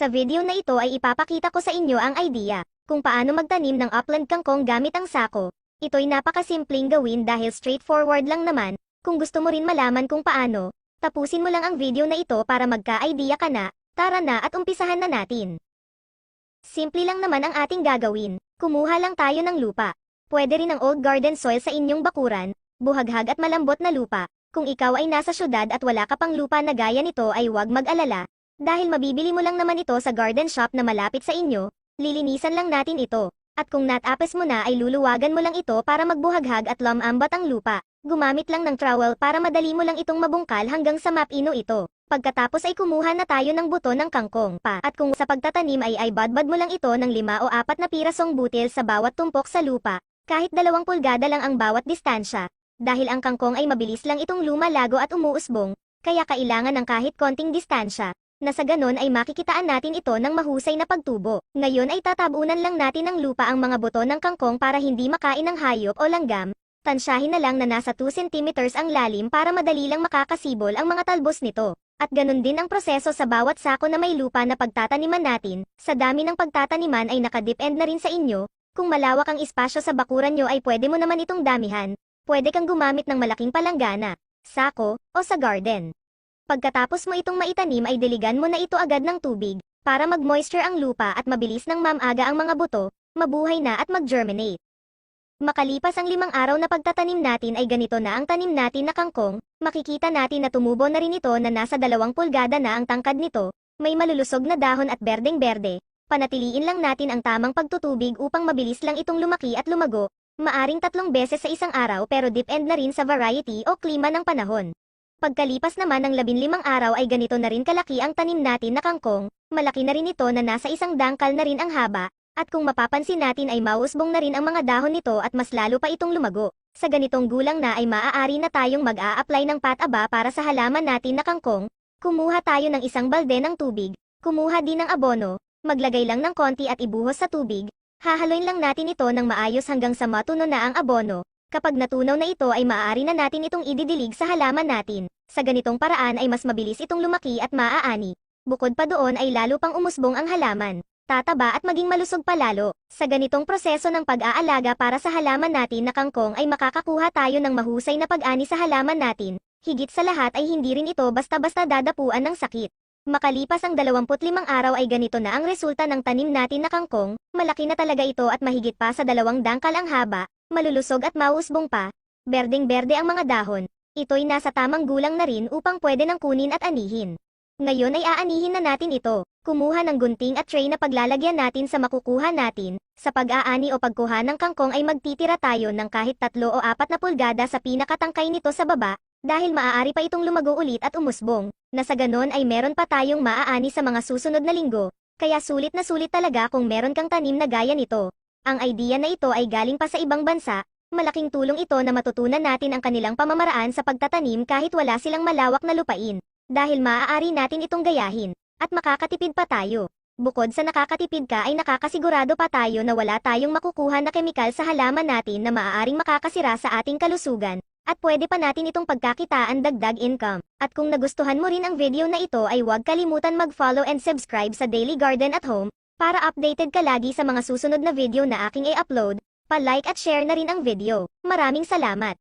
Sa video na ito ay ipapakita ko sa inyo ang idea kung paano magtanim ng upland kangkong gamit ang sako. Ito'y napakasimpleng gawin dahil straightforward lang naman. Kung gusto mo rin malaman kung paano, tapusin mo lang ang video na ito para magka-idea ka na. Tara na at umpisahan na natin. Simple lang naman ang ating gagawin. Kumuha lang tayo ng lupa. Pwede rin ang old garden soil sa inyong bakuran, buhaghag at malambot na lupa. Kung ikaw ay nasa syudad at wala ka pang lupa na gaya nito ay huwag mag-alala, dahil mabibili mo lang naman ito sa garden shop na malapit sa inyo, lilinisan lang natin ito. At kung natapes mo na ay luluwagan mo lang ito para magbuhaghag at lumambat ang lupa. Gumamit lang ng trowel para madali mo lang itong mabungkal hanggang sa mapino ito. Pagkatapos ay kumuha na tayo ng buto ng kangkong pa. At kung sa pagtatanim ay ay badbad mo lang ito ng lima o apat na pirasong butil sa bawat tumpok sa lupa. Kahit dalawang pulgada lang ang bawat distansya. Dahil ang kangkong ay mabilis lang itong lumalago at umuusbong, kaya kailangan ng kahit konting distansya na sa ganon ay makikitaan natin ito ng mahusay na pagtubo. Ngayon ay tatabunan lang natin ng lupa ang mga buto ng kangkong para hindi makain ng hayop o langgam. Tansyahin na lang na nasa 2 cm ang lalim para madali lang makakasibol ang mga talbos nito. At ganun din ang proseso sa bawat sako na may lupa na pagtataniman natin. Sa dami ng pagtataniman ay nakadepend na rin sa inyo. Kung malawak ang espasyo sa bakuran nyo ay pwede mo naman itong damihan. Pwede kang gumamit ng malaking palanggana, sako, o sa garden. Pagkatapos mo itong maitanim ay diligan mo na ito agad ng tubig, para mag-moisture ang lupa at mabilis ng mamaga ang mga buto, mabuhay na at mag-germinate. Makalipas ang limang araw na pagtatanim natin ay ganito na ang tanim natin na kangkong, makikita natin na tumubo na rin ito na nasa dalawang pulgada na ang tangkad nito, may malulusog na dahon at berdeng-berde, panatiliin lang natin ang tamang pagtutubig upang mabilis lang itong lumaki at lumago, maaring tatlong beses sa isang araw pero depend na rin sa variety o klima ng panahon. Pagkalipas naman ng labinlimang araw ay ganito na rin kalaki ang tanim natin na kangkong, malaki na rin ito na nasa isang dangkal na rin ang haba, at kung mapapansin natin ay mausbong na rin ang mga dahon nito at mas lalo pa itong lumago. Sa ganitong gulang na ay maaari na tayong mag-a-apply ng pataba para sa halaman natin na kangkong, kumuha tayo ng isang balde ng tubig, kumuha din ng abono, maglagay lang ng konti at ibuhos sa tubig, hahaloyin lang natin ito ng maayos hanggang sa matuno na ang abono, Kapag natunaw na ito ay maaari na natin itong ididilig sa halaman natin. Sa ganitong paraan ay mas mabilis itong lumaki at maaani. Bukod pa doon ay lalo pang umusbong ang halaman. Tataba at maging malusog pa lalo. Sa ganitong proseso ng pag-aalaga para sa halaman natin na kangkong ay makakakuha tayo ng mahusay na pag-ani sa halaman natin. Higit sa lahat ay hindi rin ito basta-basta dadapuan ng sakit. Makalipas ang 25 araw ay ganito na ang resulta ng tanim natin na kangkong, malaki na talaga ito at mahigit pa sa dalawang dangkal ang haba, malulusog at mausbong pa, berdeng-berde ang mga dahon, ito'y nasa tamang gulang na rin upang pwede nang kunin at anihin. Ngayon ay aanihin na natin ito, kumuha ng gunting at tray na paglalagyan natin sa makukuha natin, sa pag-aani o pagkuha ng kangkong ay magtitira tayo ng kahit tatlo o apat na pulgada sa pinakatangkay nito sa baba, dahil maaari pa itong lumago ulit at umusbong, na sa ganon ay meron pa tayong maaani sa mga susunod na linggo, kaya sulit na sulit talaga kung meron kang tanim na gaya nito. Ang idea na ito ay galing pa sa ibang bansa, malaking tulong ito na matutunan natin ang kanilang pamamaraan sa pagtatanim kahit wala silang malawak na lupain. Dahil maaari natin itong gayahin, at makakatipid pa tayo. Bukod sa nakakatipid ka ay nakakasigurado pa tayo na wala tayong makukuha na kemikal sa halaman natin na maaaring makakasira sa ating kalusugan, at pwede pa natin itong pagkakitaan dagdag income. At kung nagustuhan mo rin ang video na ito ay huwag kalimutan mag-follow and subscribe sa Daily Garden at Home, para updated ka lagi sa mga susunod na video na aking i-upload, pa-like at share na rin ang video. Maraming salamat!